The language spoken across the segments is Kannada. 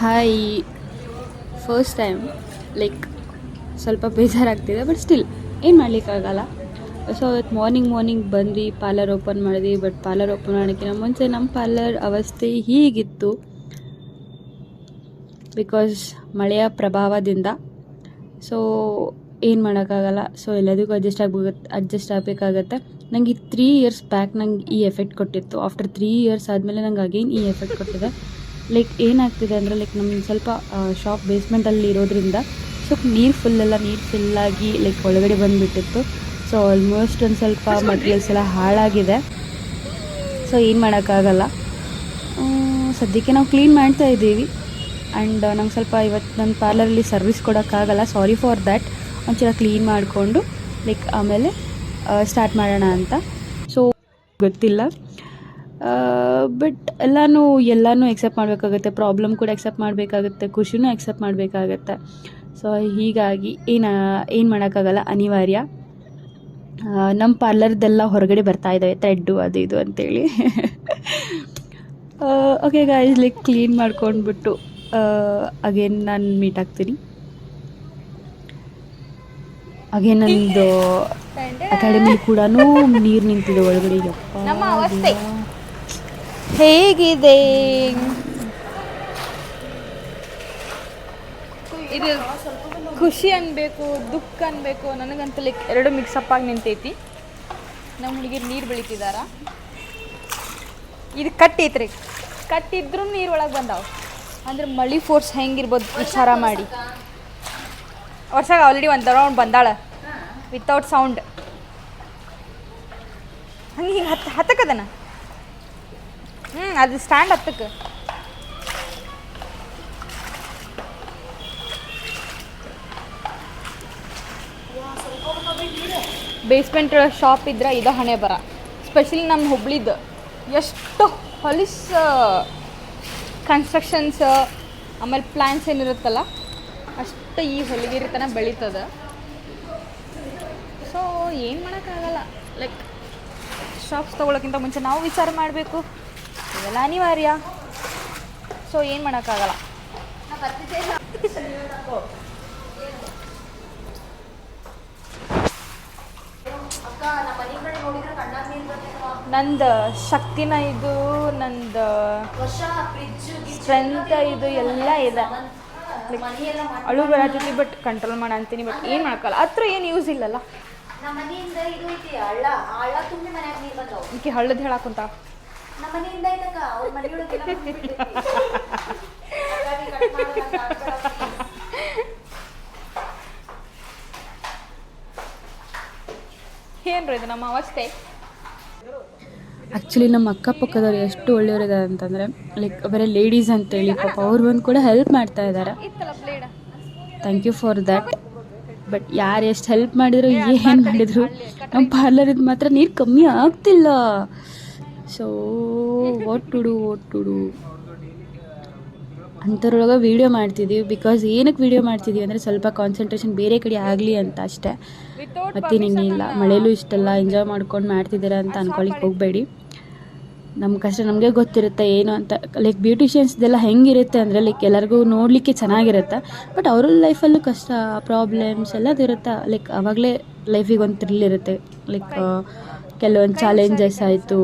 ಹಾಯ್ ಫಸ್ಟ್ ಟೈಮ್ ಲೈಕ್ ಸ್ವಲ್ಪ ಬೇಜಾರಾಗ್ತಿದೆ ಬಟ್ ಸ್ಟಿಲ್ ಏನು ಮಾಡಲಿಕ್ಕಾಗಲ್ಲ. ಸೊ ಇವತ್ತು ಮಾರ್ನಿಂಗ್ ಮಾರ್ನಿಂಗ್ ಬಂದು ಪಾರ್ಲರ್ ಓಪನ್ ಮಾಡಿದ್ವಿ ಬಟ್ ಪಾರ್ಲರ್ ಓಪನ್ ಮಾಡೋಕ್ಕಿಂತ ಮುಂಚೆ ನಮ್ಮ ಪಾರ್ಲರ್ ಅವಸ್ಥೆ ಹೀಗಿತ್ತು. ಬಿಕಾಸ್ ಮಳೆಯ ಪ್ರಭಾವದಿಂದ. ಸೊ ಏನು ಮಾಡೋಕ್ಕಾಗಲ್ಲ. ಸೊ ಎಲ್ಲದಕ್ಕೂ ಅಡ್ಜಸ್ಟ್ ಆಗ್ಬೇಕು ಅಡ್ಜಸ್ಟ್ ಆಗಬೇಕಾಗತ್ತೆ. ನಂಗೆ ಈ ತ್ರೀ ಇಯರ್ಸ್ ಬ್ಯಾಕ್ ನಂಗೆ ಈ ಎಫೆಕ್ಟ್ ಕೊಟ್ಟಿತ್ತು. ಆಫ್ಟರ್ ತ್ರೀ ಇಯರ್ಸ್ ಆದಮೇಲೆ ನಂಗೆ ಅಗೇನ್ ಈ ಎಫೆಕ್ಟ್ ಕೊಟ್ಟಿದೆ. ಲೈಕ್ ಏನಾಗ್ತಿದೆ ಅಂದರೆ ಲೈಕ್ ನಮ್ಮ ಸ್ವಲ್ಪ ಶಾಪ್ ಬೇಸ್ಮೆಂಟಲ್ಲಿ ಇರೋದ್ರಿಂದ ಸೊ ನೀರು ಫುಲ್ಲೆಲ್ಲ ನೀರು ಫಿಲ್ಲಾಗಿ ಲೈಕ್ ಒಳಗಡೆ ಬಂದುಬಿಟ್ಟಿತ್ತು. ಸೊ ಆಲ್ಮೋಸ್ಟ್ ಒಂದು ಸ್ವಲ್ಪ ಮಟೀರಿಯಲ್ಸ್ ಎಲ್ಲ ಹಾಳಾಗಿದೆ. ಸೊ ಏನು ಮಾಡೋಕ್ಕಾಗಲ್ಲ. ಸದ್ಯಕ್ಕೆ ನಾವು ಕ್ಲೀನ್ ಮಾಡ್ತಾ ಇದ್ದೀವಿ. ಆ್ಯಂಡ್ ನಂಗೆ ಸ್ವಲ್ಪ ಇವತ್ತು ನನ್ನ ಪಾರ್ಲರಲ್ಲಿ ಸರ್ವಿಸ್ ಕೊಡೋಕ್ಕಾಗಲ್ಲ. ಸಾರಿ ಫಾರ್ ದ್ಯಾಟ್ ಒಂಚೂರ ಕ್ಲೀನ್ ಮಾಡಿಕೊಂಡು ಲೈಕ್ ಆಮೇಲೆ ಸ್ಟಾರ್ಟ್ ಮಾಡೋಣ ಅಂತ. ಸೊ ಗೊತ್ತಿಲ್ಲ. ಬಟ್ ಎಲ್ಲನೂ ಎಲ್ಲನೂ ಎಕ್ಸೆಪ್ಟ್ ಮಾಡಬೇಕಾಗುತ್ತೆ. ಪ್ರಾಬ್ಲಮ್ ಕೂಡ ಎಕ್ಸೆಪ್ಟ್ ಮಾಡಬೇಕಾಗುತ್ತೆ. ಖುಷಿನೂ ಎಕ್ಸೆಪ್ಟ್ ಮಾಡಬೇಕಾಗತ್ತೆ. ಸೊ ಹೀಗಾಗಿ ಏನು ಏನು ಮಾಡೋಕ್ಕಾಗಲ್ಲ? ಅನಿವಾರ್ಯ. ನಮ್ಮ ಪಾರ್ಲರ್ದೆಲ್ಲ ಹೊರಗಡೆ ಬರ್ತಾ ಇದ್ದಾವೆ ಥ್ರೆಡ್ಡು ಅದು ಇದು ಅಂತೇಳಿ. ಓಕೆ ಗಾಯ್ಸ್ ಲೈಕ್ ಕ್ಲೀನ್ ಮಾಡ್ಕೊಂಡ್ಬಿಟ್ಟು ಅಗೇನ್ ನಾನು ಮೀಟ್ ಆಗ್ತೀನಿ. ಅಗೇನ್ ನಂದು ಅಕಾಡೆಮಿ ಕೂಡ ನೀರು ನಿಂತಿದೆ ಒಳಗಡೆ. ಯಪ್ಪ. ಹೇಗಿದೆ? ಇದು ಖುಷಿ ಅನ್ಬೇಕು, ದುಃಖ ಅನ್ಬೇಕು ನನಗಂತ ಲೈಕ್ ಎರಡು ಮಿಕ್ಸಪ್ ಆಗಿ ನಿಂತೈತಿ. ನಮ್ಮ ಹುಡುಗಿರು ನೀರು ಬೆಳಿತಿದಾರ. ಇದು ಕಟ್ಟೈತ್ರಿ ಕಟ್ಟಿದ್ರು ನೀರು ಒಳಗೆ ಬಂದಾವ. ಅಂದ್ರೆ ಮಳಿ ಫೋರ್ಸ್ ಹೆಂಗಿರ್ಬೋದು ವಿಚಾರ ಮಾಡಿ. ವರ್ಷಾಗ ಆಲ್ರೆಡಿ ಒಂದು ರೌಂಡ್ ಬಂದಾಳ. ವಿತೌಟ್ ಸೌಂಡ್ ಹಂಗೆ ಹಿಂಗೆ ಹತ್ತು ಹತ್ತಕ್ಕದನ ಹ್ಞೂ ಅದು ಸ್ಟ್ಯಾಂಡ್ ಹತ್ತಕ್ಕೆ. ಬೇಸ್ಮೆಂಟ್ ಶಾಪ್ ಇದ್ರೆ ಇದು ಹಣೆ ಬರ. ಸ್ಪೆಷಲಿ ನಮ್ಮ ಹುಬ್ಳಿದು ಎಷ್ಟು ಹೊಲಿಸ್ ಕನ್ಸ್ಟ್ರಕ್ಷನ್ಸ್ ಆಮೇಲೆ ಪ್ಲ್ಯಾನ್ಸ್ ಏನಿರುತ್ತಲ್ಲ ಅಷ್ಟು ಈ ಹೊಲಿಗೇರಿ ತನಕ ಬೆಳೀತದ. ಸೊ ಏನು ಮಾಡೋಕ್ಕಾಗಲ್ಲ ಲೈಕ್ ಶಾಪ್ಸ್ ತೊಗೊಳಕ್ಕಿಂತ ಮುಂಚೆ ನಾವು ವಿಚಾರ ಮಾಡಬೇಕು. ಇವೆಲ್ಲ ಅನಿವಾರ್ಯ. ಸೊ ಏನು ಮಾಡೋಕ್ಕಾಗಲ್ಲ. ನಂದು ಶಕ್ತಿನ ಇದು ನಂದು ಸ್ಟ್ರೆಂತ್ ಇದು ಎಲ್ಲ ಇದೆ. ಅಳು ಬರತೈತಿ ಬಟ್ ಕಂಟ್ರೋಲ್ ಮಾಡ ಅಂತೀನಿ ಬಟ್ ಏನು ಮಾಡ್ಕಲ್ಲ ಹತ್ರ ಏನು ಯೂಸ್ ಇಲ್ಲಲ್ಲ. ಈಕೆ ಹಳ್ಳದ ಹೇಳಾಕುಂತ ನಮ್ಮ ಮನೆಯಿಂದ ಐತಕ್ಕ ಅವ್ರ ಮನೆಯೊಳಗೆಲ್ಲ ಬಂದ್ಬಿಟ್ಟೈತಿ. ಹಾಗಾಗಿ cut ಮಾಡೋದನ್ನ ಆಗ್ಬೇಡ. ಏನ್ರಿ ಇದು ನಮ್ಮ ಅವಸ್ಥೆ? ಆ್ಯಕ್ಚುಲಿ ನಮ್ಮ ಅಕ್ಕಪಕ್ಕದವ್ರು ಎಷ್ಟು ಒಳ್ಳೆಯವರಿದ್ದಾರೆ ಅಂತಂದರೆ ಲೈಕ್ ಬರೀ ಲೇಡೀಸ್ ಅಂತೇಳಿ ಪಾಪ ಅವ್ರು ಬಂದು ಕೂಡ ಹೆಲ್ಪ್ ಮಾಡ್ತಾ ಇದ್ದಾರೆ. ಇತ್ತಲ್ಲ thank you for that but ಯಾರು ಎಷ್ಟು ಹೆಲ್ಪ್ ಮಾಡಿದ್ರು ಏನು ಮಾಡಿದ್ರು? ನಮ್ಮ ಪಾರ್ಲರಿದ್ದು ಮಾತ್ರ ನೀರು ಕಮ್ಮಿ ಆಗ್ತಿಲ್ಲ. So what to do what to do ಅಂಥದ್ರೊಳಗೆ video ಮಾಡ್ತಿದ್ದೀವಿ ಬಿಕಾಸ್ ಏನಕ್ಕೆ ವೀಡಿಯೋ ಮಾಡ್ತಿದ್ದೀವಿ ಅಂದರೆ ಸ್ವಲ್ಪ ಕಾನ್ಸಂಟ್ರೇಷನ್ ಬೇರೆ ಕಡೆ ಆಗಲಿ ಅಂತ ಅಷ್ಟೇ. ಮತ್ತೇನೇನಿಲ್ಲ ಮಳೆಯಲ್ಲೂ ಇಷ್ಟೆಲ್ಲ. ಎಂಜಾಯ್ ಮಾಡ್ಕೊಂಡು ಮಾಡ್ತಿದ್ದೀರಾ ಅಂತ ಅನ್ಕೊಳಿಕ್ಕೆ ಹೋಗಬೇಡಿ. ನಮ್ಮ ಕಷ್ಟ ನಮಗೆ ಗೊತ್ತಿರುತ್ತೆ ಏನು ಅಂತ. ಲೈಕ್ ಬ್ಯೂಟಿಷಿಯನ್ಸ್ದೆಲ್ಲ ಹೆಂಗಿರುತ್ತೆ ಅಂದರೆ ಲೈಕ್ ಎಲ್ಲರಿಗೂ ನೋಡಲಿಕ್ಕೆ ಚೆನ್ನಾಗಿರುತ್ತೆ. ಬಟ್ ಅವ್ರ ಲೈಫಲ್ಲೂ ಕಷ್ಟ ಪ್ರಾಬ್ಲಮ್ಸ್ ಎಲ್ಲದು ಇರುತ್ತೆ? ಲೈಕ್ ಆವಾಗಲೇ ಲೈಫಿಗೆ ಒಂದು ಥ್ರಿಲ್ ಇರುತ್ತೆ. ಲೈಕ್ ಕೆಲವೊಂದು ಚಾಲೆಂಜಸ್ ಆಯಿತು.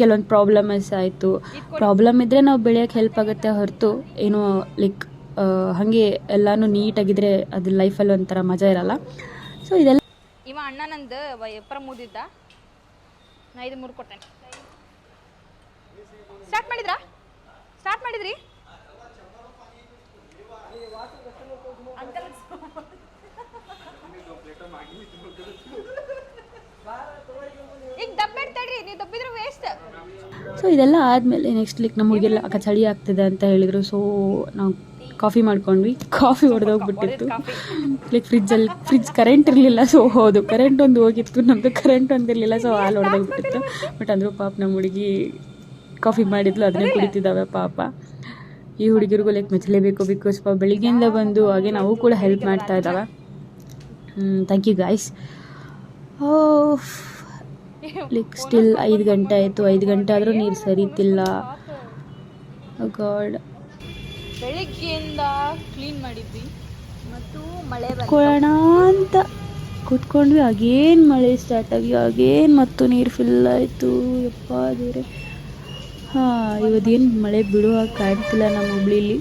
ಕೆಲವೊಂದು ಪ್ರಾಬ್ಲಮಸ್ ಆಯಿತು. ಪ್ರಾಬ್ಲಮ್ ಇದ್ದರೆ ನಾವು ಬೆಳೆಯೋಕ್ಕೆ ಹೆಲ್ಪ್ ಆಗುತ್ತೆ ಹೊರತು ಏನು ಲೈಕ್ ಹಾಗೆ ಎಲ್ಲಾನು ನೀಟಾಗಿದ್ದರೆ ಅದು ಲೈಫಲ್ಲಿ ಒಂಥರ ಮಜಾ ಇರಲ್ಲ. ಸೊ ಇದೆಲ್ಲ ಇವ ಅಣ್ಣ ನಂದು ಎಪ್ಪರ ಮುದಿದ್ದ. ನಾ ಇದು ಮುರ್ಕೊಟ್ಟೆ ಸ್ಟಾರ್ಟ್ ಮಾಡಿದ್ರಾ? ಸ್ಟಾರ್ಟ್ ಮಾಡಿದ್ರಿ? ಸೊ ಇದೆಲ್ಲ ಆದಮೇಲೆ ನೆಕ್ಸ್ಟ್ ಲೈಕ್ ನಮ್ಮ ಅಕ್ಕ ಚಳಿ ಆಗ್ತಿದೆ ಅಂತ ಹೇಳಿದರು. ಸೊ ನಾವು ಕಾಫಿ ಮಾಡ್ಕೊಂಡ್ವಿ. ಕಾಫಿ ಹೊಡೆದೋಗ್ಬಿಟ್ಟಿತ್ತು ಲೈಕ್ ಫ್ರಿಜ್ಜಲ್ಲಿ ಫ್ರಿಜ್ ಕರೆಂಟ್ ಇರಲಿಲ್ಲ. ಸೊ ಹೌದು ಕರೆಂಟ್ ಒಂದು ಹೋಗಿತ್ತು. ನಮ್ಮದು ಕರೆಂಟ್ ಒಂದು ಇರಲಿಲ್ಲ. ಸೊ ಹಾಲು ಹೊಡೆದೋಗ್ಬಿಟ್ಟಿತ್ತು ಬಟ್ ಅಂದರೂ ಪಾಪ ನಮ್ಮ ಹುಡುಗಿ ಕಾಫಿ ಮಾಡಿದ್ಲು. ಅದನ್ನೇ ಕುಡಿತಿದ್ದಾವೆ ಪಾಪ. ಈ ಹುಡುಗಿರಿಗೂ ಲೈಕ್ ಮೆಚ್ಚಲೇಬೇಕು ಬಿಕಾಸ್ ಪಾಪ ಬೆಳಿಗ್ಗೆಯಿಂದ ಬಂದು ಹಾಗೆ ನಾವು ಕೂಡ ಹೆಲ್ಪ್ ಮಾಡ್ತಾ ಇದ್ದಾವೆ. Thank you guys like still ಐದು ಗಂಟೆ ಆಯಿತು ಐದು ಗಂಟೆ ಆದರೂ ನೀರು ಸರಿತಿಲ್ಲ. ಗಾಡ್ ಬೆಳಗ್ಗೆಯಿಂದ ಕ್ಲೀನ್ ಮಾಡಿದ್ವಿ. ಮತ್ತು ಮಳೆ ಕೊಡೋಣ ಅಂತ ಕೂತ್ಕೊಂಡ್ವಿ ಆಗೇನು ಮಳೆ ಸ್ಟಾರ್ಟ್ ಆಗಿ ಆಗೇನು ಮತ್ತು ನೀರು ಫಿಲ್ ಆಯಿತು. ಯಪ್ಪ ದೇವ್ರೆ. ಹಾಂ ಇವತ್ತೇನು ಮಳೆ ಬಿಡುವ ಕಾಣ್ತಿಲ್ಲ ನಮ್ಮ ಹುಬ್ಳಿಲಿ.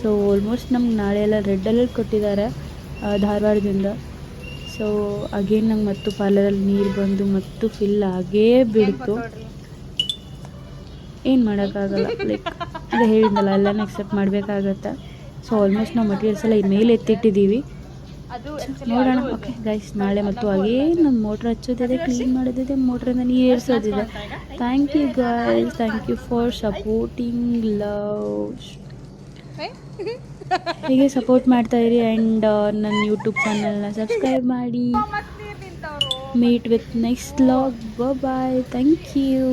ಸೊ ಆಲ್ಮೋಸ್ಟ್ ನಮ್ಗೆ ನಾಳೆ ಎಲ್ಲ ರೆಡ್ ಅಲರ್ಟ್ ಕೊಟ್ಟಿದ್ದಾರೆ ಧಾರವಾಡದಿಂದ. ಸೊ ಅಗೇನ್ ನಂಗೆ ಮತ್ತು ಪಾರ್ಲರಲ್ಲಿ ನೀರು ಬಂದು ಮತ್ತು ಫಿಲ್ ಆಗೇ ಬಿಡ್ತು. ಏನು ಮಾಡೋಕ್ಕಾಗಲ್ಲ ಲೈಕ್ ಅದೇ ಹೇಳಿದ್ನಲ್ಲ ಎಲ್ಲನೂ ಎಕ್ಸೆಪ್ಟ್ ಮಾಡಬೇಕಾಗತ್ತೆ? ಸೊ ಆಲ್ಮೋಸ್ಟ್ ನಾವು ಮಟೀರಿಯಲ್ಸ್ ಎಲ್ಲ ಮೇಲೆ ಎತ್ತಿಟ್ಟಿದ್ದೀವಿ ನೋಡೋಣ ಓಕೆ ಗೈಸ್ ನಾಳೆ ಮತ್ತು ಅಗೇನ್ ನಮ್ಮ ಮೋಟ್ರ್ ಹಚ್ಚೋದಿದೆ ಕ್ಲೀನ್ ಮಾಡೋದಿದೆ ಮೋಟ್ರಿಂದ ನೀರು ಏರ್ಸೋದಿದೆ. Thank you guys thank you for supporting love ಹೀಗೆ ಸಪೋರ್ಟ್ ಮಾಡ್ತಾ ಇರಿ ಆ್ಯಂಡ್ ನನ್ನ ಯೂಟ್ಯೂಬ್ ಚಾನಲ್ನ ಸಬ್ಸ್ಕ್ರೈಬ್ ಮಾಡಿ. Meet with next vlog bye thank you